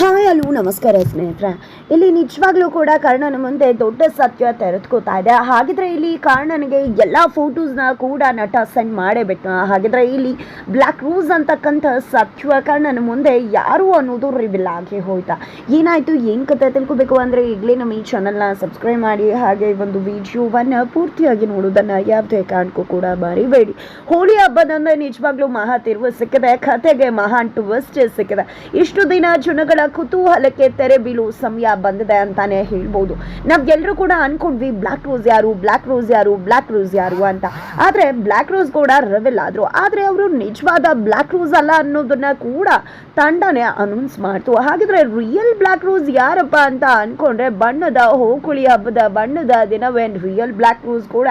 Hi ಅಲ್ಲೂ, ನಮಸ್ಕಾರ ಸ್ನೇಹಿತರೆ. ಇಲ್ಲಿ ನಿಜವಾಗ್ಲೂ ಕೂಡ ಕರ್ಣನ ಮುಂದೆ ದೊಡ್ಡ ಸತ್ಯ ತೆರೆದುಕೋತಾ ಇದೆ. ಹಾಗಿದ್ರೆ ಇಲ್ಲಿ ಕರ್ಣನಿಗೆ ಎಲ್ಲ ಫೋಟೋಸ್ನ ಕೂಡ ನಟ ಸೆಂಡ್ ಮಾಡೇ ಬಿಟ್ಟು ಹಾಗಿದ್ರೆ ಇಲ್ಲಿ ಬ್ಲ್ಯಾಕ್ ರೋಸ್ ಅಂತಕ್ಕಂಥ ಸತ್ಯ ಕರ್ಣನ ಮುಂದೆ ಯಾರು ಅನ್ನೋದು ರಿವಿಲ್ ಆಗಿ ಹೋಯ್ತಾ. ಏನಾಯ್ತು, ಏನು ಕತೆ ತಿಳ್ಕೊಬೇಕು ಅಂದರೆ ಈಗಲೇ ನಮ್ಮ ಈ ಚಾನಲ್ನ ಸಬ್ಸ್ಕ್ರೈಬ್ ಮಾಡಿ, ಹಾಗೆ ಒಂದು ವಿಡಿಯೋವನ್ನು ಪೂರ್ತಿಯಾಗಿ ನೋಡೋದನ್ನು ಯಾವುದೇ ಕಾರಣಕ್ಕೂ ಕೂಡ ಮರಿಬೇಡಿ. ಹೋಳಿ ಹಬ್ಬದಂದ್ರೆ ನಿಜವಾಗ್ಲೂ ಮಹಾ ತಿರುವು ಸಿಕ್ಕಿದೆ. ಕತೆಗೆ ಮಹಾನ್ ಟ್ವಿಸ್ಟ್ ಸಿಕ್ಕಿದೆ. ಇಷ್ಟು ದಿನ ಜನಗಳ ಕುತೂಹಲಕ್ಕೆ ತೆರೆ ಬೀಳು, ಸಮಯ ಬಂದಿದೆ ಅಂತಾನೆ ಹೇಳ್ಬೋದು. ನಾವೆಲ್ಲರೂ ಕೂಡ ಅನ್ಕೊಂಡ್ವಿ ಬ್ಲ್ಯಾಕ್ ರೋಸ್ ಯಾರು? ಬ್ಲ್ಯಾಕ್ ರೋಸ್ ಯಾರು? ಬ್ಲ್ಯಾಕ್ ರೋಸ್ ಯಾರು? ಅಂತ. ಆದ್ರೆ ಬ್ಲ್ಯಾಕ್ ರೋಸ್ ಕೂಡ ರೆವೆಲ್ ಆದ್ರು. ಆದ್ರೆ ಅವರು ನಿಜವಾದ ಬ್ಲ್ಯಾಕ್ ರೋಸ್ ಅಲ್ಲ ಅನ್ನೋದನ್ನ ಕೂಡ ತಂಡನೆ ಅನೌನ್ಸ್ ಮಾಡ್ತು. ಹಾಗಿದ್ರೆ ರಿಯಲ್ ಬ್ಲ್ಯಾಕ್ ರೋಸ್ ಯಾರಪ್ಪ ಅಂತ ಅನ್ಕೊಂಡ್ರೆ ಬಣ್ಣದ ಹೋಕುಳಿ ಹಬ್ಬದ ಬಣ್ಣದ ದಿನವೇ ರಿಯಲ್ ಬ್ಲ್ಯಾಕ್ ರೋಸ್ ಕೂಡ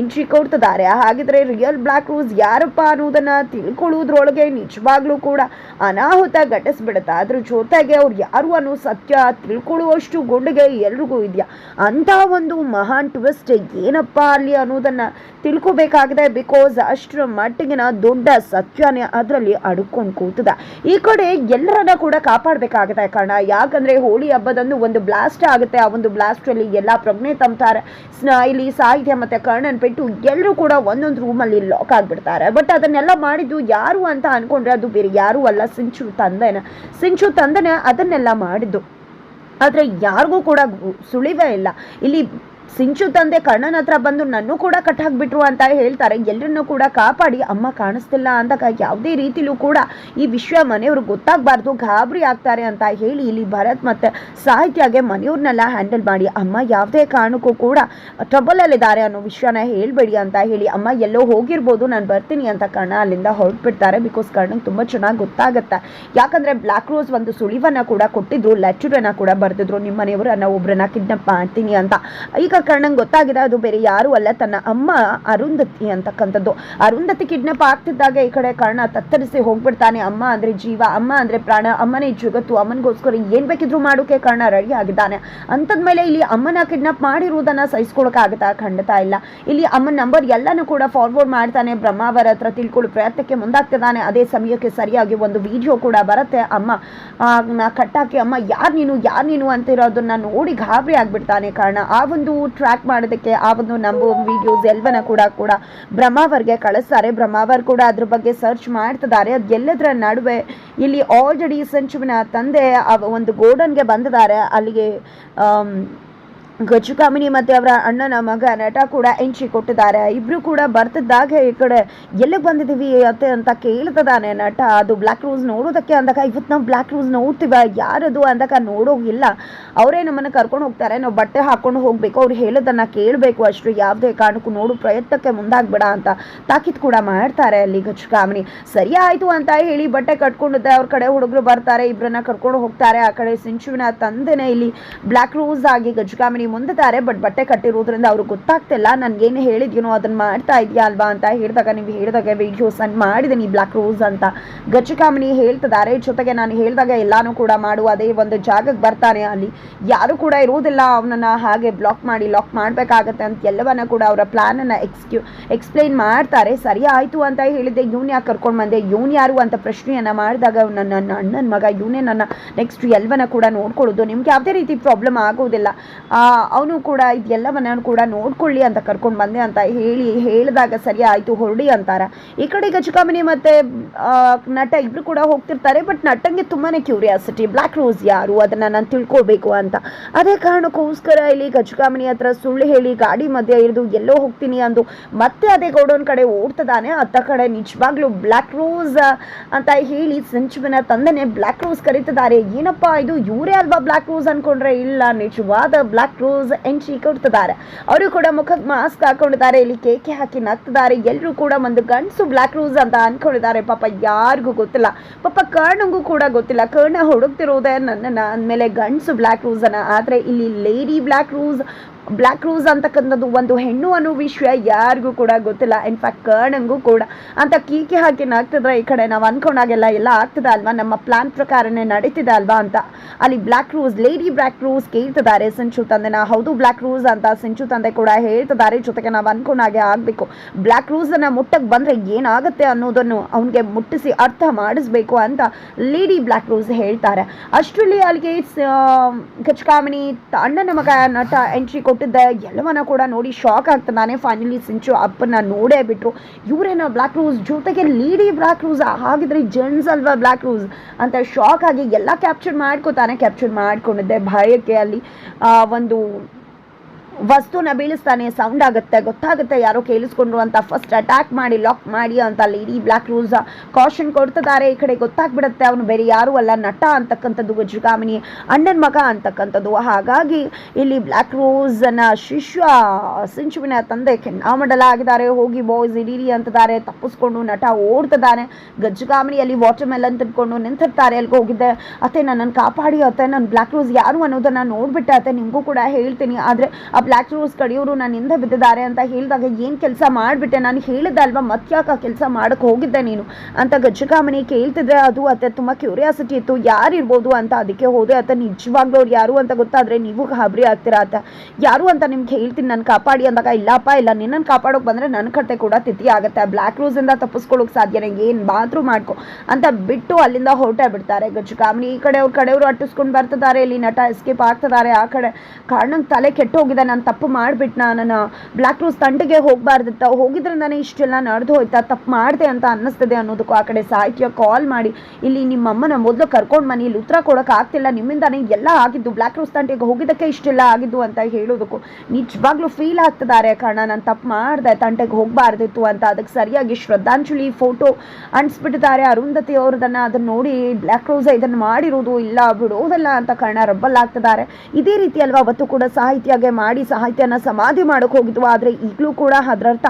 ಎಂಟ್ರಿ ಕೊಡ್ತಿದ್ದಾರೆ. ಹಾಗಿದ್ರೆ ರಿಯಲ್ ಬ್ಲ್ಯಾಕ್ ರೋಸ್ ಯಾರಪ್ಪ ಅನ್ನೋದನ್ನ ತಿಳ್ಕೊಳ್ಳೋದ್ರೊಳಗೆ ನಿಜವಾಗ್ಲೂ ಕೂಡ ಅನಾಹುತ ಘಟಿಸ್ಬಿಡುತ್ತೆ. ಅದ್ರ ಜೊತೆಗೆ ಅವ್ರು ಯಾರು ಸತ್ಯ ತಿಳ್ಕೊಳ್ಳುವಷ್ಟು ಗುಂಡಿಗೆ ಎಲ್ರಿಗೂ ಇದೆಯಾ? ಅಂತ ಒಂದು ಮಹಾನ್ ಟ್ವಿಸ್ಟ್ ಏನಪ್ಪ ಅಲ್ಲಿ ಅನ್ನೋದನ್ನ ತಿಳ್ಕೊಬೇಕಾಗಿದೆ ಬಿಕಾಸ್ ಅಷ್ಟರ ಮಟ್ಟಿಗಿನ ದೊಡ್ಡ ಸತ್ಯನೇ ಅದರಲ್ಲಿ ಅಡ್ಕೊಂಡು ಕೂತದ. ಈ ಕಡೆ ಎಲ್ಲರನ್ನ ಕೂಡ ಕಾಪಾಡಬೇಕಾಗುತ್ತೆ ಕಾರಣ. ಯಾಕಂದ್ರೆ ಹೋಳಿ ಹಬ್ಬದಂದು ಒಂದು ಬ್ಲಾಸ್ಟ್ ಆಗುತ್ತೆ. ಆ ಒಂದು ಬ್ಲಾಸ್ಟ್ ಅಲ್ಲಿ ಎಲ್ಲ ಪ್ರಜ್ಞೆ ತಂಬ್ತಾರೆ. ಸ್ನ- ಇಲ್ಲಿ ಸಾಹಿತ್ಯ ಮತ್ತೆ ಕರ್ಣನ್ ಬಿಟ್ಟು ಎಲ್ಲರೂ ಕೂಡ ಒಂದೊಂದು ರೂಮಲ್ಲಿ ಲಾಕ್ ಆಗಿಬಿಡ್ತಾರೆ. ಬಟ್ ಅದನ್ನೆಲ್ಲ ಮಾಡಿದ್ದು ಯಾರು ಅಂತ ಅನ್ಕೊಂಡ್ರೆ ಅದು ಬೇರೆ ಯಾರು ಅಲ್ಲ. ಸಿಂಚು ತಂದೆನ. ಸಿಂಚು ತಂದೆನ ಅದನ್ನೆಲ್ಲ ಮಾಡಿದ್ದು. ಆದರೆ ಯಾರಿಗೂ ಕೂಡ ಸುಳಿವೇ ಇಲ್ಲ. ಇಲ್ಲಿ ಸಿಂಚು ತಂದೆ ಕರ್ಣನ ಹತ್ರ ಬಂದು ನನ್ನೂ ಕೂಡ ಕಟ್ ಹಾಕ್ಬಿಟ್ರು ಅಂತ ಹೇಳ್ತಾರೆ. ಎಲ್ಲರನ್ನೂ ಕೂಡ ಕಾಪಾಡಿ, ಅಮ್ಮ ಕಾಣಿಸ್ತಿಲ್ಲ ಅಂದಾಗ ಯಾವುದೇ ರೀತಿಲೂ ಕೂಡ ಈ ವಿಶ್ವ ಮನೆಯವ್ರಿಗೆ ಗೊತ್ತಾಗಬಾರ್ದು, ಗಾಬರಿ ಆಗ್ತಾರೆ ಅಂತ ಹೇಳಿ ಇಲ್ಲಿ ಭರತ್ ಮತ್ತು ಸಾಹಿತ್ಯಗೆ ಮನೆಯವ್ರನ್ನೆಲ್ಲ ಹ್ಯಾಂಡಲ್ ಮಾಡಿ. ಅಮ್ಮ ಯಾವುದೇ ಕಾರಣಕ್ಕೂ ಕೂಡ ಟ್ರಬಲಲ್ಲಿದ್ದಾರೆ ಅನ್ನೋ ವಿಷಯನ ಹೇಳಬೇಡಿ ಅಂತ ಹೇಳಿ. ಅಮ್ಮ ಎಲ್ಲೋ ಹೋಗಿರ್ಬೋದು, ನಾನು ಬರ್ತೀನಿ ಅಂತ ಕರ್ಣ ಅಲ್ಲಿಂದ ಹೊರಟ್ಬಿಡ್ತಾರೆ. ಬಿಕಾಸ್ ಕರ್ಣಂಗೆ ತುಂಬ ಚೆನ್ನಾಗಿ ಗೊತ್ತಾಗುತ್ತೆ. ಯಾಕಂದ್ರೆ ಬ್ಲ್ಯಾಕ್ ರೋಸ್ ಒಂದು ಸುಳಿವನ್ನ ಕೂಡ ಕೊಟ್ಟಿದ್ರು ಲೆಟರನ್ನ ಕೂಡ ಬರೆದಿದ್ರು. ನಿಮ್ಮ ಮನೆಯವರು ಮನೆಯವರನ್ನ ಒಬ್ರನ್ನ ಕಿಡ್ನಾಪ್ ಮಾಡ್ತೀನಿ ಅಂತ. ಈಗ ಕರ್ಣಂಗೆ ಗೊತ್ತಾಗಿದೆ ಅದು ಬೇರೆ ಯಾರು ಅಲ್ಲ. ತನ್ನ ಅಮ್ಮ ಅರುಂಧತಿ ಅಂತಕ್ಕಂಥದ್ದು. ಅರುಂಧತಿ ಕಿಡ್ನಾಪ್ ಆಗ್ತಿದ್ದಾಗ ಈ ಕಡೆ ಕರ್ಣ ತತ್ತರಿಸಿ ಹೋಗ್ಬಿಡ್ತಾನೆ. ಅಮ್ಮ ಅಂದ್ರೆ ಜೀವ, ಅಮ್ಮ ಅಂದ್ರೆ ಪ್ರಾಣ, ಅಮ್ಮನೇ ಜಗತ್ತು, ಅಮ್ಮನಿಗೋಸ್ಕರ ಏನ್ ಬೇಕಿದ್ರು ಮಾಡೋಕೆ ಕರ್ಣ ರೆಡಿ ಆಗಿದ್ದಾನೆ. ಅಂಥದ್ಮೇಲೆ ಇಲ್ಲಿ ಅಮ್ಮನ ಕಿಡ್ನಾಪ್ ಮಾಡಿರುವುದನ್ನ ಸಹಿಸ್ಕೊಳಕ್ಕಾಗತ್ತಾ? ಖಂಡಿತ ಇಲ್ಲ. ಇಲ್ಲಿ ಅಮ್ಮನ ನಂಬರ್ ಎಲ್ಲನೂ ಕೂಡ ಫಾರ್ವರ್ಡ್ ಮಾಡ್ತಾನೆ. ಬ್ರಹ್ಮಾವರ ಹತ್ರ ತಿಳ್ಕೊಳ್ಳೋ. ಪ್ರಯತ್ನಕ್ಕೆ ಮುಂದಾಗ್ತಿದ್ದಾನೆ. ಅದೇ ಸಮಯಕ್ಕೆ ಸರಿಯಾಗಿ ಒಂದು ವಿಡಿಯೋ ಕೂಡ ಬರುತ್ತೆ. ಅಮ್ಮ ಕಟ್ಟಾಕಿ, ಅಮ್ಮ, ಯಾರು ನೀನು? ಯಾರು ನೀನು? ಅಂತಿರೋದನ್ನ ನೋಡಿ ಗಾಬರಿ ಆಗ್ಬಿಡ್ತಾನೆ ಕಾರಣ. ಆ ಒಂದು ಟ್ರ್ಯಾಕ್ ಮಾಡೋದಕ್ಕೆ ಆ ಒಂದು ನಂಬು ವಿಡಿಯೋಸ್ ಎಲ್ವನ ಕೂಡ ಕೂಡ ಬ್ರಹ್ಮಾವರ್ಗೆ ಕಳಿಸ್ತಾರೆ. ಬ್ರಹ್ಮಾವರ್ ಕೂಡ ಅದ್ರ ಬಗ್ಗೆ ಸರ್ಚ್ ಮಾಡ್ತಿದ್ದಾರೆ. ಅದು ಎಲ್ಲದರ ನಡುವೆ ಇಲ್ಲಿ ಆಲ್ರೆಡಿ ಸಂಚುವಿನ ತಂದೆ ಒಂದು ಗೋಡನ್ಗೆ ಬಂದಿದ್ದಾರೆ. ಅಲ್ಲಿಗೆ ಆಮ್, ಗಜು ಕಾಮಿನಿ ಮತ್ತೆ ಅವರ ಅಣ್ಣನ ಮಗ ನಟ ಕೂಡ ಎಂಟ್ರಿ ಕೊಟ್ಟಿದ್ದಾರೆ. ಇಬ್ರು ಕೂಡ ಬರ್ತಿದ್ದಾಗ ಈ ಕಡೆ. ಎಲ್ಲಿಗೆ ಬಂದಿದ್ದೀವಿ ಅತ್ತೆ ಅಂತ ಕೇಳ್ತದಾನೆ ನಟ. ಅದು ಬ್ಲ್ಯಾಕ್ ರೋಸ್ ನೋಡೋದಕ್ಕೆ ಅಂದಾಗ ಇವತ್ತು ನಾವು ಬ್ಲ್ಯಾಕ್ ರೋಸ್ ನೋಡ್ತೀವ ಯಾರದು ಅಂದಾಗ ನೋಡೋಗಿಲ್ಲ. ಅವರೇ ನಮ್ಮನ್ನು ಕರ್ಕೊಂಡು ಹೋಗ್ತಾರೆ. ನಾವು ಬಟ್ಟೆ ಹಾಕೊಂಡು ಹೋಗ್ಬೇಕು. ಅವ್ರು ಹೇಳೋದನ್ನ ಕೇಳಬೇಕು ಅಷ್ಟು. ಯಾವುದೇ ಕಾರಣಕ್ಕೂ ನೋಡು ಪ್ರಯತ್ನಕ್ಕೆ ಮುಂದಾಗ್ಬೇಡ ಅಂತ ತಾಕೀತ್ ಕೂಡ ಮಾಡ್ತಾರೆ ಅಲ್ಲಿ ಗಜ್ಜು ಕಾಮಿನಿ ಸರಿ ಆಯ್ತು ಅಂತ ಹೇಳಿ ಬಟ್ಟೆ ಕಟ್ಕೊಂಡಿದ್ದೆ ಅವ್ರ ಕಡೆ ಹುಡುಗರು ಬರ್ತಾರೆ. ಇಬ್ಬರನ್ನ ಕರ್ಕೊಂಡು ಹೋಗ್ತಾರೆ. ಆ ಕಡೆ ಸಿಂಚುವಿನ ತಂದೆನೇ ಇಲ್ಲಿ ಬ್ಲ್ಯಾಕ್ ರೋಸ್ ಆಗಿ ಗಜಗಾಮಿನಿ ಮುಂದಿದ್ದಾರೆ ಬಟ್ ಬಟ್ಟೆ ಕಟ್ಟಿರೋದ್ರಿಂದ ಅವ್ರಿಗೆ ಗೊತ್ತಾಗ್ತಿಲ್ಲ. ಏನು ಹೇಳಿದ್ಯೋ ಅದನ್ನ ಮಾಡ್ತಾ ಇದೆಯಾ ಅಲ್ವಾ ಅಂತ ಹೇಳಿದಾಗ ನೀವು ಹೇಳಿದಾಗ ವಿಡಿಯೋಸ್ ನಾನು ಮಾಡಿದ್ದೀನಿ ಬ್ಲ್ಯಾಕ್ ರೋಸ್ ಅಂತ. ಗಜಕಾಮಿನಿ ಹೇಳ್ತಿದ್ದಾರೆ, ಜೊತೆಗೆ ನಾನು ಹೇಳಿದಾಗ ಎಲ್ಲಾನು ಕೂಡ ಮಾಡು, ಅದೇ ಒಂದು ಜಾಗಕ್ಕೆ ಬರ್ತಾನೆ ಅಲ್ಲಿ. ಯಾರು ಕೂಡ ಇರೋದಿಲ್ಲ ಅವನನ್ನ ಹಾಗೆ ಬ್ಲಾಕ್ ಮಾಡಿ ಲಾಕ್ ಮಾಡಬೇಕಾಗತ್ತೆ ಅಂತ ಎಲ್ಲವನ್ನ ಕೂಡ ಅವರ ಪ್ಲಾನನ್ನು ಎಕ್ಸ್ಕ್ಯೂ ಎಕ್ಸ್ಪ್ಲೈನ್ ಮಾಡ್ತಾರೆ. ಸರಿ ಆಯಿತು ಅಂತ ಹೇಳಿದ್ದೆ, ಇವನ್ ಯಾಕೆ ಕರ್ಕೊಂಡು ಬಂದೆ, ಇವನ್ ಯಾರು ಅಂತ ಪ್ರಶ್ನೆಯನ್ನ ಮಾಡಿದಾಗ ನನ್ನ ಅಣ್ಣನ ಮಗ, ಇವನೇ ನನ್ನ ನೆಕ್ಸ್ಟ್ ಎಲ್ಲವನ್ನ ಕೂಡ ನೋಡ್ಕೊಳ್ಳೋದು. ನಿಮ್ಗೆ ಯಾವುದೇ ರೀತಿ ಪ್ರಾಬ್ಲಮ್ ಆಗೋದಿಲ್ಲ ಅವನು ಕೂಡ ಇದೆಲ್ಲವನ್ನ ಕೂಡ ನೋಡ್ಕೊಳ್ಳಿ ಅಂತ ಕರ್ಕೊಂಡು ಬಂದೆ ಅಂತ ಹೇಳಿ ಹೇಳಿದಾಗ ಸರಿ ಆಯಿತು, ಹೊರಡಿ ಅಂತಾರೆ. ಈ ಕಡೆ ಗಜಕಾಮಿನಿ ಮತ್ತೆ ನಟ ಇಬ್ರು ಕೂಡ ಹೋಗ್ತಿರ್ತಾರೆ ಬಟ್ ನಟಂಗೆ ತುಂಬಾನೇ ಕ್ಯೂರಿಯಾಸಿಟಿ ಬ್ಲ್ಯಾಕ್ ರೋಸ್ ಯಾರು? ಅದನ್ನ ನಾನು ತಿಳ್ಕೊಳ್ಬೇಕು ಅಂತ. ಅದೇ ಕಾರಣಕ್ಕೋಸ್ಕರ ಇಲ್ಲಿ ಗಜಕಾಮಿನಿ ಹತ್ರ ಸುಳ್ಳು ಹೇಳಿ, ಗಾಡಿ ಮಧ್ಯೆ ಇಳಿದು ಎಲ್ಲೋ ಹೋಗ್ತೀನಿ ಅಂದು, ಮತ್ತೆ ಅದೇ ಗೌಡನ್ ಕಡೆ ಓಡ್ತದಾನೆ ಅತ್ತ ಕಡೆ ನಿಜವಾಗ್ಲೂ ಬ್ಲ್ಯಾಕ್ ರೋಸ್ ಅಂತ ಹೇಳಿ ಸಂಚುವಿನ ತಂದನೆ ಬ್ಲ್ಯಾಕ್ ರೋಸ್ ಕರೀತಿದ್ದಾರೆ. ಏನಪ್ಪ ಇದು? ಇವರೇ ಅಲ್ವಾ ಬ್ಲ್ಯಾಕ್ ರೋಸ್ ಅನ್ಕೊಂಡ್ರೆ? ಇಲ್ಲ, ನಿಜವಾದ ಬ್ಲ್ಯಾಕ್ ರೋಸ್ ಎಂಟ್ರಿ ಕೊಡ್ತಿದ್ದಾರೆ. ಅವರು ಕೂಡ ಮುಖಕ್ಕೆ ಮಾಸ್ಕ್ ಹಾಕೊಂಡಿದ್ದಾರೆ. ಇಲ್ಲಿ ಕೇಕೆ ಹಾಕಿ ನಗ್ತಿದ್ದಾರೆ. ಎಲ್ಲರೂ ಕೂಡ ಒಂದು ಗಂಡಸು ಬ್ಲ್ಯಾಕ್ ರೋಸ್ ಅಂತ ಅನ್ಕೊಂಡಿದ್ದಾರೆ. ಪಾಪ ಯಾರಿಗೂ ಗೊತ್ತಿಲ್ಲ. ಪಾಪ ಕರ್ಣಗೂ ಕೂಡ ಗೊತ್ತಿಲ್ಲ. ಕರ್ಣ ಹುಡುಕ್ತಿರೋದೇ ನನ್ನನ್ನು ಅಂದಮೇಲೆ ಗಂಡಸು ಬ್ಲ್ಯಾಕ್ ರೋಸ್ ಆದರೆ ಆದ್ರೆ ಇಲ್ಲಿ lady black rose black rose ಅಂತಕ್ಕಂಥದ್ದು ಒಂದು ಹೆಣ್ಣು ಅನ್ನೋ ವಿಷಯ ಯಾರಿಗೂ ಕೂಡ ಗೊತ್ತಿಲ್ಲ. ಇನ್ಫ್ಯಾಕ್ಟ್ ಕರ್ಣಂಗೂ ಕೂಡ. ಅಂತ ಕೀಕಿ ಹಾಕಿ ಆಗ್ತಿದ್ರೆ ಈ ಕಡೆ ನಾವು ಅನ್ಕೊಂಡಾಗೆಲ್ಲ ಎಲ್ಲ ಆಗ್ತದ ಅಲ್ವಾ? ನಮ್ಮ ಪ್ಲಾನ್ ಪ್ರಕಾರನೇ ನಡೀತಿದೆ ಅಲ್ವಾ ಅಂತ. ಅಲ್ಲಿ black rose lady black rose ಕೇಳ್ತಿದ್ದಾರೆ ಸಿಂಚು ತಂದೆನ. ಹೌದು ಬ್ಲ್ಯಾಕ್ ರೋಸ್ ಅಂತ ಸಿಂಚು ತಂದೆ ಕೂಡ ಹೇಳ್ತಿದ್ದಾರೆ. ಜೊತೆಗೆ ನಾವು ಅನ್ಕೊಂಡಾಗೆ ಆಗಬೇಕು. ಬ್ಲ್ಯಾಕ್ ರೋಸನ್ನು ಮುಟ್ಟಕ್ಕೆ ಬಂದರೆ ಏನಾಗುತ್ತೆ ಅನ್ನೋದನ್ನು ಅವನಿಗೆ ಮುಟ್ಟಿಸಿ ಅರ್ಥ ಮಾಡಿಸ್ಬೇಕು ಅಂತ ಲೇಡಿ ಬ್ಲ್ಯಾಕ್ ರೋಸ್ ಹೇಳ್ತಾರೆ. ಅಷ್ಟರಲ್ಲಿ ಅಲ್ಲಿಗೆ ಕಚ್ಕಾಮಿನಿ ಅಣ್ಣನ ಮಗ ನಟ ಎಂಟ್ರಿ ಕೊಟ್ಟಿದ್ದೆ. ಎಲ್ಲವನ್ನ ಕೂಡ ನೋಡಿ ಶಾಕ್ ಆಗ್ತದಾನೆ ಫೈನಲಿ ಸಿಂಚು ಅಪ್ಪನ್ನ ನೋಡೇ ಬಿಟ್ರು. ಇವರೇನ ಬ್ಲ್ಯಾಕ್ ರೂಸ್ ಜೊತೆಗೆ ಲೀಡಿ ಬ್ಲ್ಯಾಕ್ ರೂಸ್ ಹಾಗಿದ್ರೆ ಜೆಂಟ್ಸ್ ಅಲ್ವಾ ಬ್ಲ್ಯಾಕ್ ರೂಸ್ ಅಂತ ಶಾಕ್ ಆಗಿ ಎಲ್ಲ ಕ್ಯಾಪ್ಚರ್ ಮಾಡ್ಕೋತಾನೆ ಕ್ಯಾಪ್ಚರ್ ಮಾಡ್ಕೊಂಡಿದ್ದೆ ಭಯಕ್ಕೆ ಅಲ್ಲಿ. ಒಂದು ವಸ್ತುನ ಬೀಳಿಸ್ತಾನೆ ಸೌಂಡ್ ಆಗುತ್ತೆ, ಗೊತ್ತಾಗುತ್ತೆ ಯಾರೋ ಕೇಳಿಸ್ಕೊಂಡ್ರು ಅಂತ. ಫಸ್ಟ್ ಅಟ್ಯಾಕ್ ಮಾಡಿ ಲಾಕ್ ಮಾಡಿ ಅಂತ ಅಲ್ಲಿ ಇಡೀ ಬ್ಲ್ಯಾಕ್ ರೂಸ್ ಕಾಷನ್ ಕೊಡ್ತಿದ್ದಾರೆ. ಈ ಕಡೆ ಗೊತ್ತಾಗ್ಬಿಡುತ್ತೆ, ಅವನು ಬೇರೆ ಯಾರು ಅಲ್ಲ, ನಟ ಅಂತಕ್ಕಂಥದ್ದು ವಜ್ರಗಾಮಿನಿ ಅಣ್ಣನ ಮಗ ಅಂತಕ್ಕಂಥದ್ದು. ಹಾಗಾಗಿ ಇಲ್ಲಿ ಬ್ಲ್ಯಾಕ್ ರೋಸನ ಶಿಷ್ಯ ಸಿಂಚುವಿನ ತಂದೆ ಕೆನ್ನಾಮಂಡಲ ಹೋಗಿ ಬಾಯ್ಸ್ ಇಡೀರಿ ಅಂತಿದ್ದಾರೆ. ತಪ್ಪಿಸ್ಕೊಂಡು ನಟ ಓಡ್ತಿದ್ದಾನೆ. ಗಜ್ಜಗಾಮಿನಿಯಲ್ಲಿ ವಾಟರ್ ಮೆಲನ್ ತಿನ್ಕೊಂಡು ನಿಂತಿರ್ತಾರೆ. ಅಲ್ಲಿಗೆ ಹೋಗಿದ್ದೆ, ಅತ್ತೆ ನನ್ನನ್ನು ಕಾಪಾಡಿ, ಅತ್ತೆ ನನ್ನ ಬ್ಲ್ಯಾಕ್ ರೋಸ್ ಯಾರು ಅನ್ನೋದನ್ನ ನೋಡ್ಬಿಟ್ಟೆ, ಅತ್ತೆ ನಿಮಗೂ ಕೂಡ ಹೇಳ್ತೀನಿ. ಆದರೆ ಆ ಬ್ಲ್ಯಾಕ್ ರೋಸ್ ಕಡಿಯೋರು ನನ್ನ ಹಿಂದೆ ಬಿದ್ದಿದ್ದಾರೆ ಅಂತ ಹೇಳಿದಾಗ ಏನು ಕೆಲಸ ಮಾಡಿಬಿಟ್ಟೆ? ನಾನು ಹೇಳಿದ್ದೆ ಅಲ್ವಾ ಮತ್ತ್ಯಾಕೆ ಆ ಕೆಲಸ ಮಾಡಕ್ಕೆ ಹೋಗಿದ್ದೆ ನೀನು? ಅಂತ ಗಜ್ಜಗಾಮನಿ ಕೇಳ್ತಿದ್ರೆ ಅದು ಅತ್ತೆ ತುಂಬ ಕ್ಯೂರಿಯಾಸಿಟಿ ಇತ್ತು. ಯಾರು ಇರ್ಬೋದು ಅಂತ ಅದಕ್ಕೆ ಹೋದೆ ಅತ್ತೆ. ನಿಜವಾಗ್ಲೂ ಅವ್ರು ಯಾರು ಅಂತ ಗೊತ್ತಾದರೆ ನೀವು ಗಾಬರಿ ಆಗ್ತೀರಾ ಅತ್ತ? ಯಾರು ಅಂತ ನಿಮ್ಗೆ ಹೇಳ್ತೀನಿ, ನಾನು ಕಾಪಾಡಿ ಅಂದಾಗ, ಇಲ್ಲಪ್ಪ, ಇಲ್ಲ ನಿನ್ನನ್ನು ಕಾಪಾಡೋಕೆ ಬಂದರೆ ನನ್ನ ಕತೆ ಕೂಡ ತಿಥಿ ಆಗುತ್ತೆ. ಬ್ಲ್ಯಾಕ್ ರೋಸಿಂದ ತಪ್ಪಿಸ್ಕೊಳ್ಳೋಕೆ ಸಾಧ್ಯನೇ, ಏನು ಬಾತ್ರೂ ಮಾಡ್ಕೊ ಅಂತ ಬಿಟ್ಟು ಅಲ್ಲಿಂದ ಹೊರಟೇ ಬಿಡ್ತಾರೆ ಗಜ್ಜಗಾಮನಿ ಈ ಕಡೆ ಅವ್ರ ಕಡೆಯವರು ಅಟ್ಟಿಸ್ಕೊಂಡು ಬರ್ತಿದ್ದಾರೆ, ಇಲ್ಲಿ ನಟ ಎಸ್ಕೇಪ್ ಆಗ್ತಿದ್ದಾರೆ. ಆ ಕಡೆ ಕಾರಣಕ್ಕೆ ತಲೆ ಕೆಟ್ಟು ಹೋಗಿದೆ ನಾನು ತಪ್ಪು ಮಾಡಿಬಿಟ್ನಾ? ನಾನು ಬ್ಲ್ಯಾಕ್ ರೋಸ್ ತಂಟೆಗೆ ಹೋಗಬಾರ್ದಿತ್ತ ಹೋಗಿದ್ರೆ ನಾನು ಇಷ್ಟೆಲ್ಲ ನಡೆದು ಹೋಯ್ತಾ? ತಪ್ಪು ಮಾಡಿದೆ ಅಂತ ಅನ್ನಿಸ್ತದೆ ಅನ್ನೋದಕ್ಕೂ ಆ ಕಡೆ ಸಾಹಿತ್ಯ ಕಾಲ್ ಮಾಡಿ. ಇಲ್ಲಿ ನಿಮ್ಮ ಅಮ್ಮನ ಮೊದಲು ಕರ್ಕೊಂಡು ಮನೆ ಇಲ್ಲಿ ಉತ್ತರ ಕೊಡೋಕೆ ಆಗ್ತಿಲ್ಲ. ನಿಮ್ಮಿಂದಾನೇ ಎಲ್ಲ ಆಗಿದ್ದು ಬ್ಲ್ಯಾಕ್ ರೋಸ್ ತಂಟೆಗೆ ಹೋಗಿದ್ದಕ್ಕೆ ಇಷ್ಟೆಲ್ಲ ಆಗಿದ್ದು ಅಂತ ಹೇಳೋದಕ್ಕೂ ನಿಜವಾಗ್ಲೂ ಫೀಲ್ ಆಗ್ತಿದ್ದಾರೆ ಕಾರಣ ನಾನು ತಪ್ಪು ಮಾಡಿದೆ ತಂಟೆಗೆ ಹೋಗಬಾರ್ದಿತ್ತು ಅಂತ. ಅದಕ್ಕೆ ಸರಿಯಾಗಿ ಶ್ರದ್ಧಾಂಜಲಿ ಫೋಟೋ ಅಂಟಿಸ್ಬಿಟ್ಟಿದ್ದಾರೆ. ಅರುಂಧತಿ ಅವ್ರದನ್ನು ಅದನ್ನ ನೋಡಿ ಬ್ಲ್ಯಾಕ್ ರೋಸ್ ಇದನ್ನು ಮಾಡಿರೋದು ಇಲ್ಲ, ಬಿಡೋದಲ್ಲ ಅಂತ ಕಾರಣ ರಬ್ಬಲ್ ಆಗ್ತಿದ್ದಾರೆ. ಇದೇ ರೀತಿ ಅಲ್ವಾ? ಅವತ್ತು ಕೂಡ ಸಾಹಿತ್ಯಗೆ ಮಾಡಿ ಸಾಹಿತ್ಯನ ಸಮಾಧಿ ಮಾಡೋಕೆ ಹೋಗಿದ್ವು. ಆದರೆ ಈಗಲೂ ಕೂಡ ಅದರರ್ಥ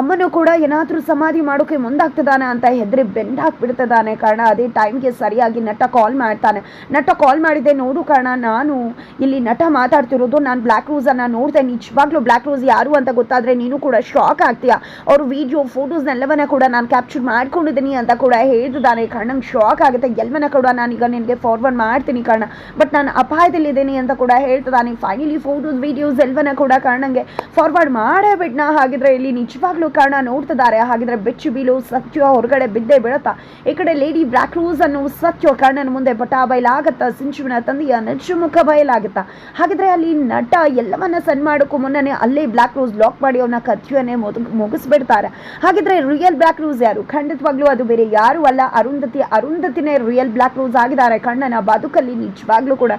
ಅಮ್ಮನೂ ಕೂಡ ಏನಾದರೂ ಸಮಾಧಿ ಮಾಡೋಕೆ ಮುಂದಾಗ್ತದಾನೆ ಅಂತ ಹೆದರಿ ಬೆಂಡ್ ಹಾಕ್ಬಿಡ್ತದಾನೆ ಕಾರಣ. ಅದೇ ಟೈಮ್ಗೆ ಸರಿಯಾಗಿ ನಟ ಕಾಲ್ ಮಾಡ್ತಾನೆ. ನಟ ಕಾಲ್ ಮಾಡಿದೆ, ನೋಡು ಕಾರಣ, ನಾನು ಇಲ್ಲಿ ನಟ ಮಾತಾಡ್ತಿರೋದು. ನಾನು ಬ್ಲ್ಯಾಕ್ ರೋಸನ್ನು ನೋಡಿದೆ. ನಿಜವಾಗ್ಲೂ ಬ್ಲ್ಯಾಕ್ ರೋಸ್ ಯಾರು ಅಂತ ಗೊತ್ತಾದರೆ ನೀನು ಕೂಡ ಶಾಕ್ ಆಗ್ತೀಯಾ. ಅವರು ವಿಡಿಯೋ ಫೋಟೋಸ್ನೆಲ್ಲವನ್ನ ಕೂಡ ನಾನು ಕ್ಯಾಪ್ಚರ್ ಮಾಡ್ಕೊಂಡಿದ್ದೀನಿ ಅಂತ ಕೂಡ ಹೇಳ್ತಿದ್ದಾನೆ ಕಾರಣ. ಶಾಕ್ ಆಗುತ್ತೆ. ಎಲ್ಲವನ್ನ ಕೂಡ ನಾನೀಗ ನಿನಗೆ ಫಾರ್ವರ್ಡ್ ಮಾಡ್ತೀನಿ ಕಾರಣ. ಬಟ್ ನಾನು ಅಪಾಯದಲ್ಲಿದ್ದೀನಿ ಅಂತ ಕೂಡ ಹೇಳ್ತಿದ್ದಾನೆ. ಫೈನಲಿ ಫೋಟೋಸ್ ವಿಡಿಯೋಸ್ ಎಲ್ಲವನ್ನ ಕೂಡ ಕಾಣಂಗೆ ಫಾರ್ವರ್ಡ್ ಮಾಡೇ ಬಿಡ್ನ ಹಾಗಿದ್ರೆ ಇಲ್ಲಿ ನಿಜವಾಗ್ಲೂ ಕಾರಣ ನೋಡ್ತಿದ್ದಾರೆ. ಹಾಗಿದ್ರೆ ಬೆಚ್ಚು ಬೀಲು ಸತ್ಯ ಹೊರಗಡೆ ಬಿದ್ದೇ ಬೀಳತ್ತಾ? ಈ ಕಡೆ ಲೇಡಿ ಬ್ಲ್ಯಾಕ್ ರೋಸ್ ಅನ್ನು ಸತ್ಯ ಕರ್ಣನ ಮುಂದೆ ಪಟ ಬಯಲಾಗತ್ತಾ? ಸಿಂಚುವಿನ ತಂದೆಯ ನಚ್ಚು ಮುಖ ಬಯಲಾಗತ್ತಾ? ಹಾಗಿದ್ರೆ ಅಲ್ಲಿ ನಟ ಎಲ್ಲವನ್ನ ಸನ್ ಮಾಡೋಕ್ಕೂ ಮುನ್ನನೇ ಅಲ್ಲೇ ಬ್ಲ್ಯಾಕ್ ರೋಸ್ ಲಾಕ್ ಮಾಡಿ ಅವನ ಕಥೆಯನ್ನೇ ಮುಗಿಸ್ಬಿಡ್ತಾರೆ. ಹಾಗಿದ್ರೆ ರಿಯಲ್ ಬ್ಲ್ಯಾಕ್ ರೋಸ್ ಯಾರು? ಖಂಡಿತವಾಗ್ಲೂ ಅದು ಬೇರೆ ಯಾರು ಅಲ್ಲ. ಅರುಂಧತಿ, ಅರುಂಧತಿನೇ ರಿಯಲ್ ಬ್ಲ್ಯಾಕ್ ರೋಸ್ ಆಗಿದ್ದಾರೆ. ಕಣ್ಣನ ಬದುಕಲ್ಲಿ ನಿಜವಾಗ್ಲೂ ಕೂಡ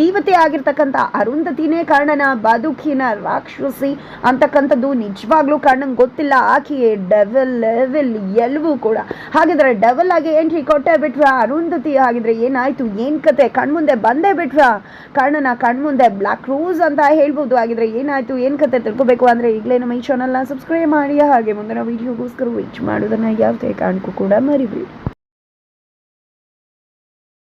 ದೇವತೆ ಆಗಿರ್ತಕ್ಕಂಥ ಅರುಂಧತಿನೇ ಕರ್ಣನ ಬದುಕಿನ ರಾಕ್ಷಸಿ. ಅಂತಕ್ಕಂಥದ್ದು ನಿಜವಾಗ್ಲೂ ಕಣ್ಣಂಗೆ ಗೊತ್ತಿಲ್ಲ. ಆಕೆಯೇ ಡೆವಲ್ ಲೆವೆಲ್ ಎಲ್ಲವೂ ಕೂಡ. ಹಾಗಿದ್ರೆ ಡೆವಲ್ ಆಗಿ ಎಂಟ್ರಿ ಕೊಟ್ಟೇ ಬಿಟ್ರಾ, ಅರುಂಧತಿ ಹಾಗಿದ್ರೆ ಏನಾಯ್ತು? ಏನ್ ಕತೆ? ಕಣ್ಮುಂದೆ ಬಂದೇ ಬಿಟ್ರಾ? ಕಣ್ಣನ ಕಣ್ಮುಂದೆ ಬ್ಲ್ಯಾಕ್ ರೋಸ್ ಅಂತ ಹೇಳ್ಬೋದು. ಹಾಗಿದ್ರೆ ಏನಾಯ್ತು? ಏನ್ ಕತೆ ತಿಳ್ಕೊಬೇಕು ಅಂದ್ರೆ ಈಗಲೇ ನಮ್ಮ ಈ ಚಾನಲ್ನ ಸಬ್ಸ್ಕ್ರೈಬ್ ಮಾಡಿ. ಹಾಗೆ ಮುಂದಿನ ವಿಡಿಯೋಗೋಸ್ಕರ ವೆಚ್ ಮಾಡೋದನ್ನ ಯಾವುದೇ ಕಾರಣಕ್ಕೂ ಕೂಡ ಮರಿಬೇಡಿ.